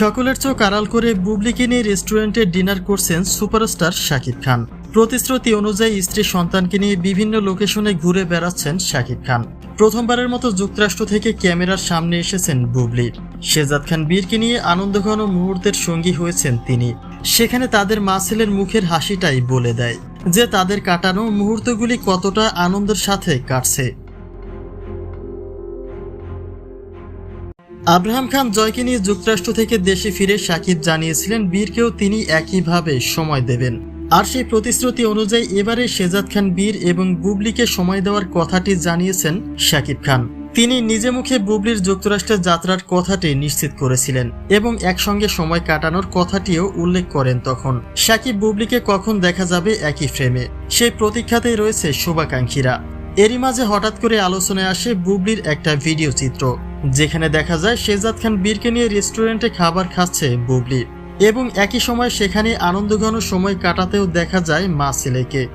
সকলের চোখ আড়াল করে বুবলিকে নিয়ে রেস্টুরেন্টে ডিনার করছেন সুপারস্টার শাকিব খান। প্রতিশ্রুতি অনুযায়ী স্ত্রী সন্তানকে নিয়ে বিভিন্ন লোকেশনে ঘুরে বেড়াচ্ছেন শাকিব খান। প্রথমবারের মতো যুক্তরাষ্ট্র থেকে ক্যামেরার সামনে এসেছেন বুবলি। শেজাদ খান বীরকে নিয়ে আনন্দঘন মুহূর্তের সঙ্গী হয়েছেন তিনি। সেখানে তাদের মা ছেলের মুখের হাসিটাই বলে দেয় যে তাদের কাটানো মুহূর্তগুলি কতটা আনন্দের সাথে কাটছে। আব্রাহাম খান জয়কে নিয়ে যুক্তরাষ্ট্র থেকে দেশে ফিরে সাকিব জানিয়েছিলেন, বীরকেও তিনি একইভাবে সময় দেবেন। আর সেই প্রতিশ্রুতি অনুযায়ী এবারে শেজাদ খান বীর এবং বুবলিকে সময় দেওয়ার কথাটি জানিয়েছেন শাকিব খান। তিনি নিজে মুখে বুবলির যুক্তরাষ্ট্রের যাত্রার কথাটি নিশ্চিত করেছিলেন এবং একসঙ্গে সময় কাটানোর কথাটিও উল্লেখ করেন তখন। সাকিব বুবলিকে কখন দেখা যাবে একই ফ্রেমে। সেই প্রতীক্ষাতেই রয়েছে শুভাকাঙ্ক্ষীরা। এরই মাঝে হঠাৎ করে আলোচনায় আসে বুবলির একটা ভিডিও চিত্র। যেখানে দেখা যায় শেজাদ খান বীরকে নিয়ে রেস্টুরেন্টে খাবার খাচ্ছে বুবলি। এবং একই সময় সেখানে আনন্দঘন সময় কাটাতেও দেখা যায় মা ছেলেকে।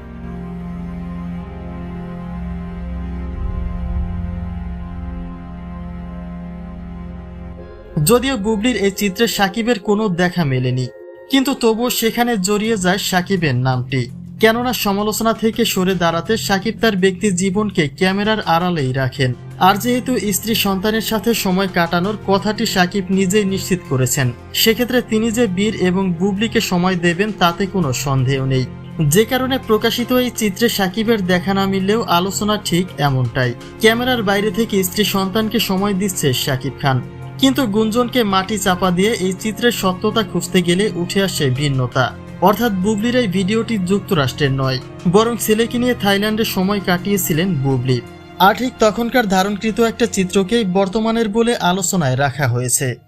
যদিও বুবলির এই চিত্রে সাকিবের কোনো দেখা মেলেনি, কিন্তু তবুও সেখানে জড়িয়ে যায় সাকিবের নামটি। কেননা সমালোচনা থেকে সরে দাঁড়াতে সাকিব তার ব্যক্তি জীবনকে ক্যামেরার আড়ালেই রাখেন। আর যেহেতু স্ত্রী সন্তানের সাথে সময় কাটানোর কথাটি সাকিব নিজেই নিশ্চিত করেছেন, সেক্ষেত্রে তিনি যে বীর এবং বুবলিকে সময় দেবেন তাতে কোনো সন্দেহ নেই। যে কারণে প্রকাশিত এই চিত্রে সাকিবের দেখা না মিললেও আলোচনা ঠিক এমনটাই। ক্যামেরার বাইরে থেকে স্ত্রী সন্তানকে সময় দিচ্ছে সাকিব খান। কিন্তু গুঞ্জনকে মাটি চাপা দিয়ে এই চিত্রের সত্যতা খুঁজতে গেলে উঠে আসে ভিন্নতা। অর্থাৎ বুবলির এই ভিডিওটি যুক্তরাষ্ট্রের নয়, বরং ছেলেকে নিয়ে থাইল্যান্ডে সময় কাটিয়েছিলেন বুবলি। আর ঠিক তখনকার ধারণকৃত একটা চিত্রকেই বর্তমানের বলে আলোচনায় রাখা হয়েছে।